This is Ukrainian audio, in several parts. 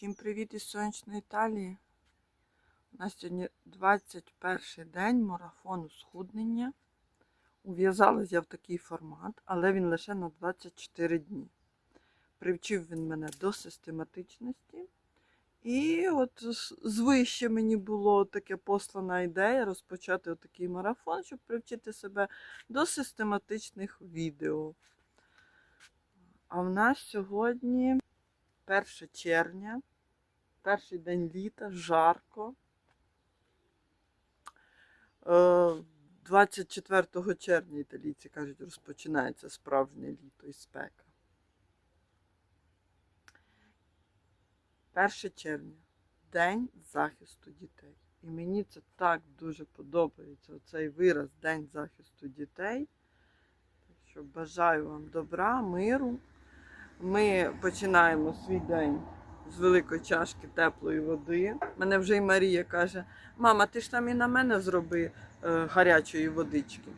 Всім привіт із сонячної Італії. У нас сьогодні 21 день марафону схуднення. Ув'язалась я в такий формат, але він лише на 24 дні. Привчив він мене до систематичності. І от звище мені було таке послана ідея розпочати такий марафон, щоб привчити себе до систематичних відео. А в нас сьогодні 1 червня, перший день літа, жарко. Е, 24 червня італійці кажуть, розпочинається справжнє літо і спека. 1 червня День захисту дітей. І мені це так дуже подобається, цей вираз День захисту дітей. Так що бажаю вам добра, миру. Ми починаємо свій день з великої чашки теплої води. Мене вже і Марія каже: мама, ти ж там і на мене зроби е, гарячої водички.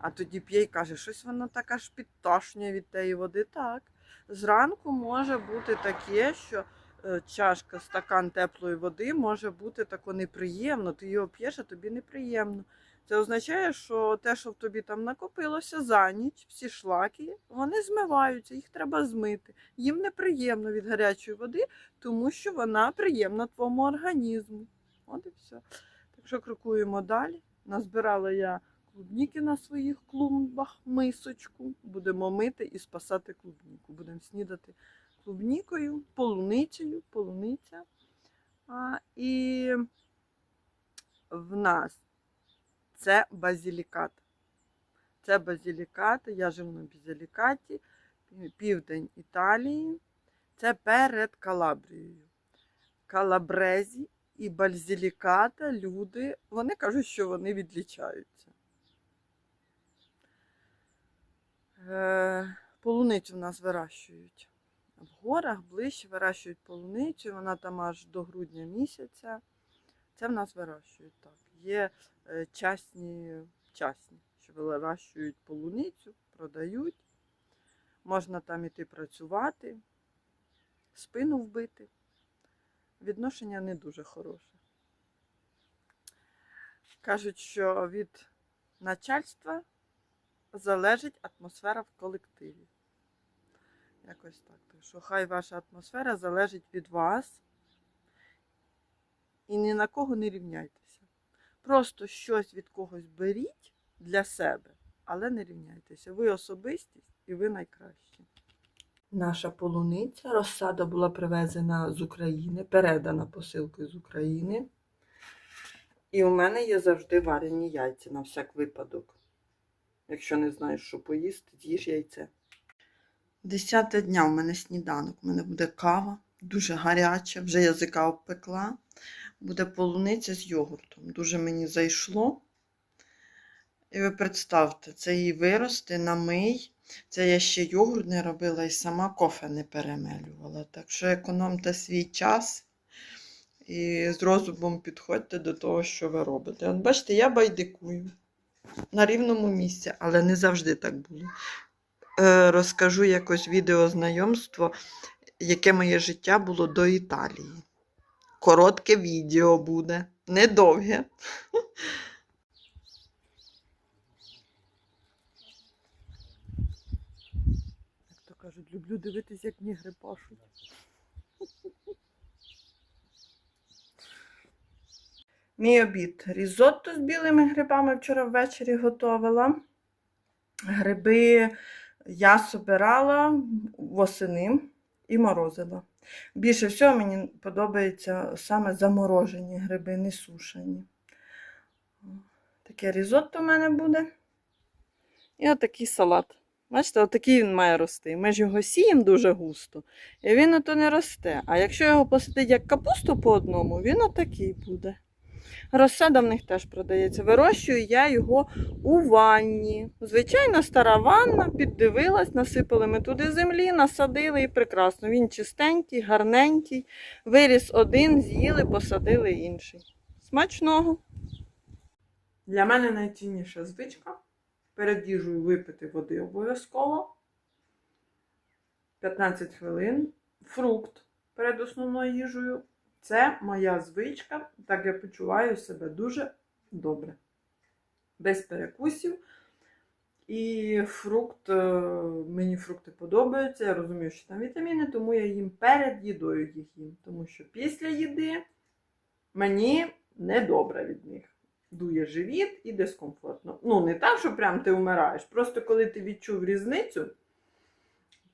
А тоді п'є і каже, щось воно так аж підташнює від тієї води. Так. Зранку може бути таке, що е, чашка, стакан теплої води може бути тако неприємно. Ти його п'єш, а тобі неприємно. Це означає, що те, що в тобі там накопилося за ніч, всі шлаки, вони змиваються, їх треба змити. Їм неприємно від гарячої води, тому що вона приємна твоєму організму. От і все. Так що крокуємо далі. Назбирала я клубніки на своїх клумбах, мисочку. Будемо мити і спасати клубніку. Будемо снідати клубнікою, полуницею, полуниця. А, і в нас це базілікат. Це базілікат, я живу на базілікаті, південь Італії. Це перед Калабрією. Калабрезі і бальзіліката люди, вони кажуть, що вони відлічаються. Е, полуницю в нас вирощують. В горах ближче вирощують полуницю, вона там аж до грудня місяця. Це в нас вирощують так. Є е, частні, частні, що вирощують полуницю, продають. Можна там іти працювати, спину вбити. Відношення не дуже хороше. Кажуть, що від начальства залежить атмосфера в колективі. Якось. Так що хай ваша атмосфера залежить від вас. І ні на кого не рівняйтеся. Просто щось від когось беріть для себе, але не рівняйтеся. Ви особистість і ви найкращі. Наша полуниця, розсада була привезена з України, передана посилкою з України. І у мене є завжди варені яйця на всяк випадок. Якщо не знаєш, що поїсти, з'їж яйце. Десяте дня у мене сніданок. У мене буде кава, дуже гаряча, вже язика обпекла. Буде полуниця з йогуртом. Дуже мені зайшло. І ви представте, це її вирости, намий. Це я ще йогурт не робила і сама кофе не перемелювала. Так що економте свій час і з розумом підходьте до того, що ви робите. От бачите, я байдикую на рівному місці, але не завжди так було. Е, розкажу якось відеознайомство, яке моє життя було до Італії. Коротке відео буде, недовге. Як то кажуть, люблю дивитись, як нігри пашуть. Мій обід. Різотто з білими грибами вчора ввечері готувала. Гриби я собирала восени і морозила. Більше всього мені подобається саме заморожені гриби, не сушені. Таке різотто в мене буде. І отакий салат. Бачите, отакий він має рости. Ми ж його сіємо дуже густо, і він ото не росте. А якщо його посадити як капусту по одному, він отакий буде. Розсада в них теж продається. Вирощую я його у ванні. Звичайно, стара ванна, піддивилась, насипали ми туди землі, насадили і прекрасно. Він чистенький, гарненький. Виріс один, з'їли, посадили інший. Смачного! Для мене найцінніша звичка перед їжею випити води обов'язково. 15 хвилин. Фрукт. перед основною їжею. Це моя звичка, так я почуваю себе дуже добре. Без перекусів. І фрукт, е, мені фрукти подобаються. Я розумію, що там вітаміни, тому я їм перед їдою їх їм. Тому що після їди мені недобре від них. Дує живіт і дискомфортно. Ну, не так, що прям ти вмираєш. Просто коли ти відчув різницю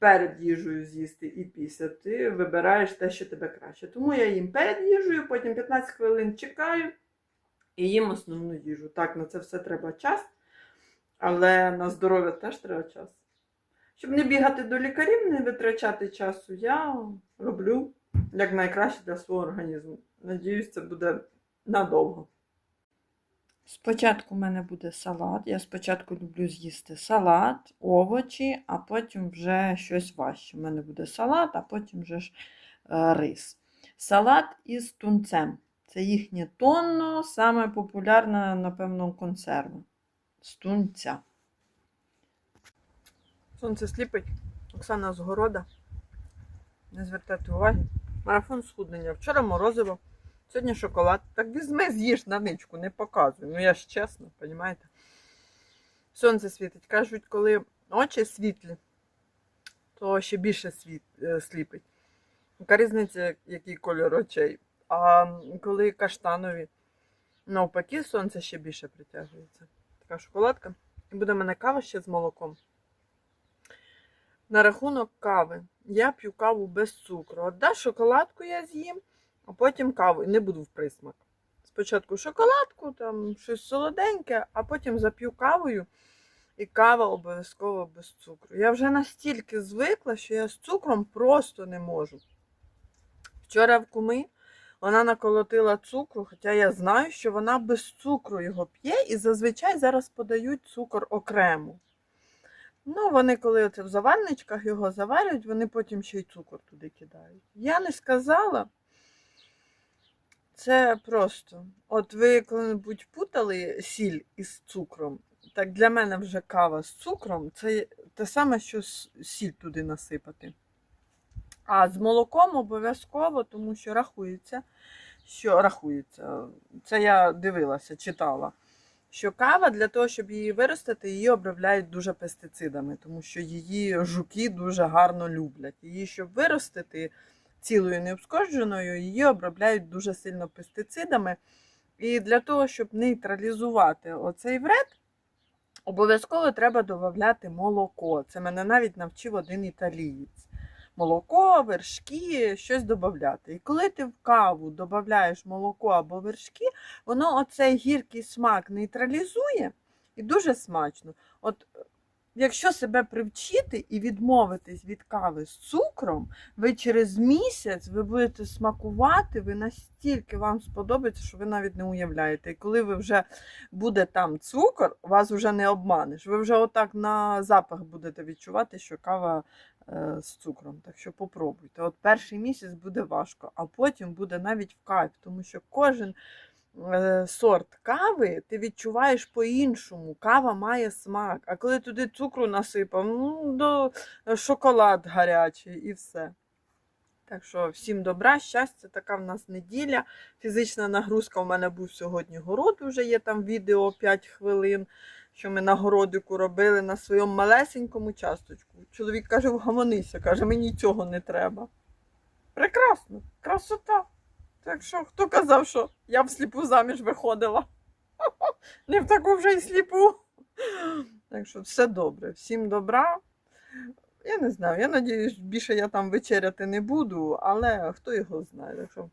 перед їжею з'їсти і після, ти вибираєш те, що тебе краще. Тому я їм перед їжею, потім 15 хвилин чекаю і їм основну їжу. Так, на це все треба час, але на здоров'я теж треба час. Щоб не бігати до лікарів, не витрачати часу, я роблю як найкраще для свого організму. Надіюсь, це буде надовго. Спочатку в мене буде салат. Я спочатку люблю з'їсти салат, овочі, а потім вже щось важче. У мене буде салат, а потім вже ж е, рис. Салат із тунцем. Це їхнє тонно, саме популярна, напевно, консерва. З тунця. Сонце сліпить. Оксана з города. Не звертайте уваги. Марафон схуднення. Вчора морозиво. Сьогодні шоколад. Так візьми, з'їж на ничку, не показуй. Ну я ж чесно, розумієте? Сонце світить. Кажуть, коли очі світлі, то ще більше світ, е, сліпить. Яка різниця, який кольор очей. А коли каштанові, навпаки, сонце ще більше притягується. Така шоколадка. І буде в мене кава ще з молоком. На рахунок кави. Я п'ю каву без цукру. От да, шоколадку я з'їм а потім каву не буду в присмак. Спочатку шоколадку, там щось солоденьке, а потім зап'ю кавою, і кава обов'язково без цукру. Я вже настільки звикла, що я з цукром просто не можу. Вчора в куми вона наколотила цукру, хоча я знаю, що вона без цукру його п'є, і зазвичай зараз подають цукор окремо. Ну, вони, коли оце в заварничках його заварюють, вони потім ще й цукор туди кидають. Я не сказала. Це просто. От ви коли-небудь путали сіль із цукром, так для мене вже кава з цукром це те саме, що сіль туди насипати. А з молоком обов'язково, тому що рахується, що рахується. Це я дивилася, читала. Що кава для того, щоб її виростити, її обробляють дуже пестицидами, тому що її жуки дуже гарно люблять. Її, щоб виростити, цілою необскоженою, її обробляють дуже сильно пестицидами. І для того, щоб нейтралізувати оцей вред, обов'язково треба додати молоко. Це мене навіть навчив один італієць. Молоко, вершки, щось додати. І коли ти в каву додаєш молоко або вершки, воно оцей гіркий смак нейтралізує і дуже смачно. От Якщо себе привчити і відмовитись від кави з цукром, ви через місяць ви будете смакувати, ви настільки вам сподобається, що ви навіть не уявляєте. І коли ви вже буде там цукор, вас вже не обманеш. Ви вже отак на запах будете відчувати, що кава е, з цукром. Так що попробуйте. От перший місяць буде важко, а потім буде навіть в кайф, тому що кожен сорт кави ти відчуваєш по-іншому. Кава має смак. А коли туди цукру насипав, ну, до шоколад гарячий і все. Так що всім добра, щастя, така в нас неділя. Фізична нагрузка у мене був сьогодні город, вже є там відео 5 хвилин, що ми на городику робили на своєму малесенькому часточку. Чоловік каже, вгамонися, каже, мені цього не треба. Прекрасно, красота. Так що, хто казав, що я в сліпу заміж виходила? Не в таку вже й сліпу. Так що все добре, всім добра. Я не знаю, я надіюсь, більше я там вечеряти не буду, але хто його знає. Так що